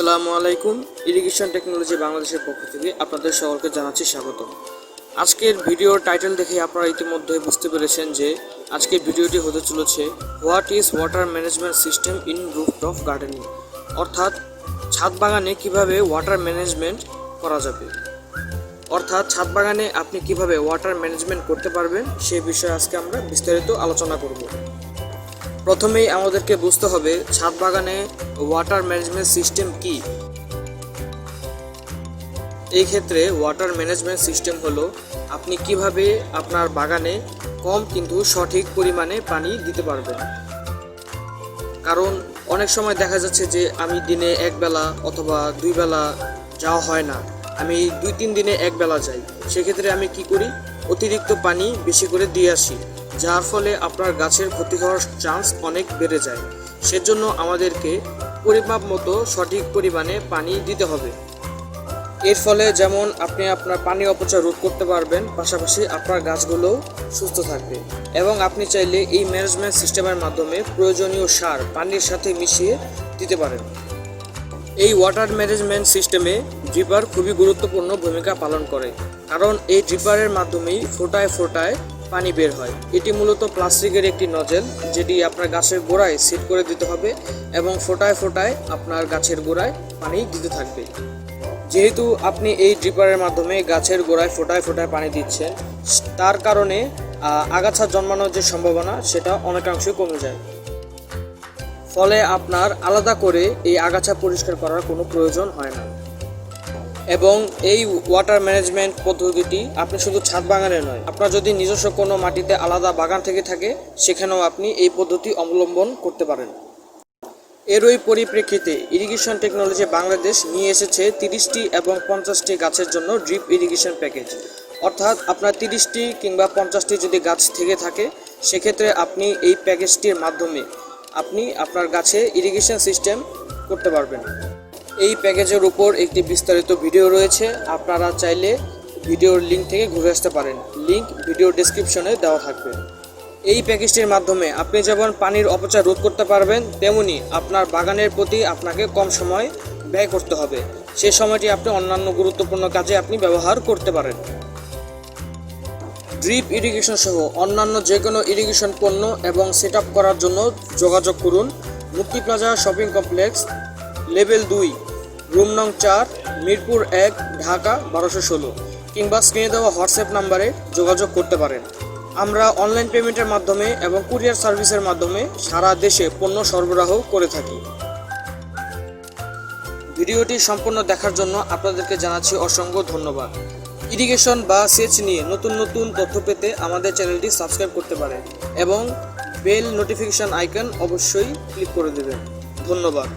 আসসালামু আলাইকুম। Irrigation technology বাংলাদেশের পক্ষ থেকে আপনাদের সকলকে জানাচ্ছি স্বাগত আজকের ভিডিওর টাইটেল দেখে আপনারা ইতিমধ্যে বুঝতে পেরেছেন যে আজকের ভিডিওটি হতে চলেছে what is water management system in rooftop gardening অর্থাৎ ছাদ বাগানে কীভাবে ওয়াটার ম্যানেজমেন্ট করা যাবে? অর্থাৎ ছাদ বাগানে আপনি কীভাবে ওয়াটার ম্যানেজমেন্ট করতে পারবেন সে বিষয়ে আজকে আমরা বিস্তারিত আলোচনা করব। প্রথমেই আমাদেরকে বুঝতে হবে ছাদ বাগানে ওয়াটার ম্যানেজমেন্ট সিস্টেম কি। এই ক্ষেত্রে ওয়াটার ম্যানেজমেন্ট সিস্টেম হলো আপনি কীভাবে আপনার বাগানে কম কিন্তু সঠিক পরিমাণে পানি দিতে পারবেন। কারণ অনেক সময় দেখা যাচ্ছে যে আমি দিনে এক বেলা অথবা দুই বেলা যাওয়া হয় না, আমি দুই তিন দিনে এক বেলা যাই। সেক্ষেত্রে আমি কি করি? অতিরিক্ত পানি বেশি করে দিয়ে আসি। ফলে আপনার গাছের ক্ষতি হওয়ার চান্স অনেক বেড়ে যায়। সেজন্য আমাদেরকে পরিমাপ মতো সঠিক পরিমাণে পানি দিতে হবে। এর ফলে যেমন আপনি আপনার পানি অপচয় রোধ করতে পারবেন, পাশাপাশি আপনার গাছগুলোও সুস্থ থাকবে। এবং আপনি চাইলে এই ম্যানেজমেন্ট সিস্টেমের মাধ্যমে প্রয়োজনীয় সার পানির সাথে মিশিয়ে দিতে পারেন। এই ওয়াটার ম্যানেজমেন্ট সিস্টেমে ড্রিপার খুবই গুরুত্বপূর্ণ ভূমিকা পালন করে। কারণ এই ড্রিপারের মাধ্যমেই ফোটায় ফোটায় পানি বের হয়। এটি মূলত প্লাস্টিকের একটি নজেল যেটি আপনার গাছের গোড়ায় সেট করে দিতে হবে এবং ফোটায় ফোটায় আপনার গাছের গোড়ায় পানি দিতে থাকবে। যেহেতু আপনি এই ড্রিপারের মাধ্যমে গাছের গোড়ায় ফোটায় ফোটায় পানি দিচ্ছেন, তার কারণে আগাছা জন্মানোর যে সম্ভাবনা, সেটা অনেকাংশই কমে যায়। ফলে আপনার আলাদা করে এই আগাছা পরিষ্কার করার কোনো প্রয়োজন হয় না। এবং এই ওয়াটার ম্যানেজমেন্ট পদ্ধতিটি আপনি শুধু ছাদ বাগানে নয়, আপনার যদি নিজস্ব কোনো মাটিতে আলাদা বাগান থেকে থাকে, সেখানেও আপনি এই পদ্ধতি অবলম্বন করতে পারেন। এরই পরিপ্রেক্ষিতে ইরিগেশন টেকনোলজি বাংলাদেশ নিয়ে এসেছে তিরিশটি এবং পঞ্চাশটি গাছের জন্য ড্রিপ ইরিগেশন প্যাকেজ অর্থাৎ আপনার তিরিশটি কিংবা পঞ্চাশটি যদি গাছ থেকে থাকে, সেক্ষেত্রে আপনি এই প্যাকেজটির মাধ্যমে আপনি আপনার গাছে ইরিগেশন সিস্টেম করতে পারবেন। এই প্যাকেজের উপর একটি বিস্তারিত ভিডিও রয়েছে। আপনারা চাইলে ভিডিওর লিঙ্ক থেকে ঘুরে আসতে পারেন। লিঙ্ক ভিডিও ডেসক্রিপশনে দেওয়া থাকবে। এই প্যাকেজটির মাধ্যমে আপনি যেমন পানির অপচয় রোধ করতে পারবেন, তেমনি আপনার বাগানের প্রতি আপনাকে কম সময় ব্যয় করতে হবে। সেই সময়টি আপনি অন্যান্য গুরুত্বপূর্ণ কাজে আপনি ব্যবহার করতে পারেন। ড্রিপ ইরিগেশন সহ অন্যান্য যে কোনো ইরিগেশন পণ্য এবং সেট করার জন্য যোগাযোগ করুন। Mukti plaza shopping complex, level দুই, রুম নং চার, মিরপুর এক, ঢাকা বারোশো ষোলো, কিংবা স্ক্রিনে দেওয়া হোয়াটসঅ্যাপ নাম্বারে যোগাযোগ করতে পারেন। আমরা অনলাইন পেমেন্টের মাধ্যমে এবং কুরিয়ার সার্ভিসের মাধ্যমে সারা দেশে পণ্য সরবরাহ করে থাকি। ভিডিওটি সম্পূর্ণ দেখার জন্য আপনাদেরকে জানাচ্ছি অসংখ্য ধন্যবাদ। ইরিগেশন বা সেচ নিয়ে নতুন নতুন তথ্য পেতে আমাদের চ্যানেলটি সাবস্ক্রাইব করতে পারেন। এবং বেল নোটিফিকেশন আইকন অবশ্যই ক্লিক করে দেবেন। ধন্যবাদ।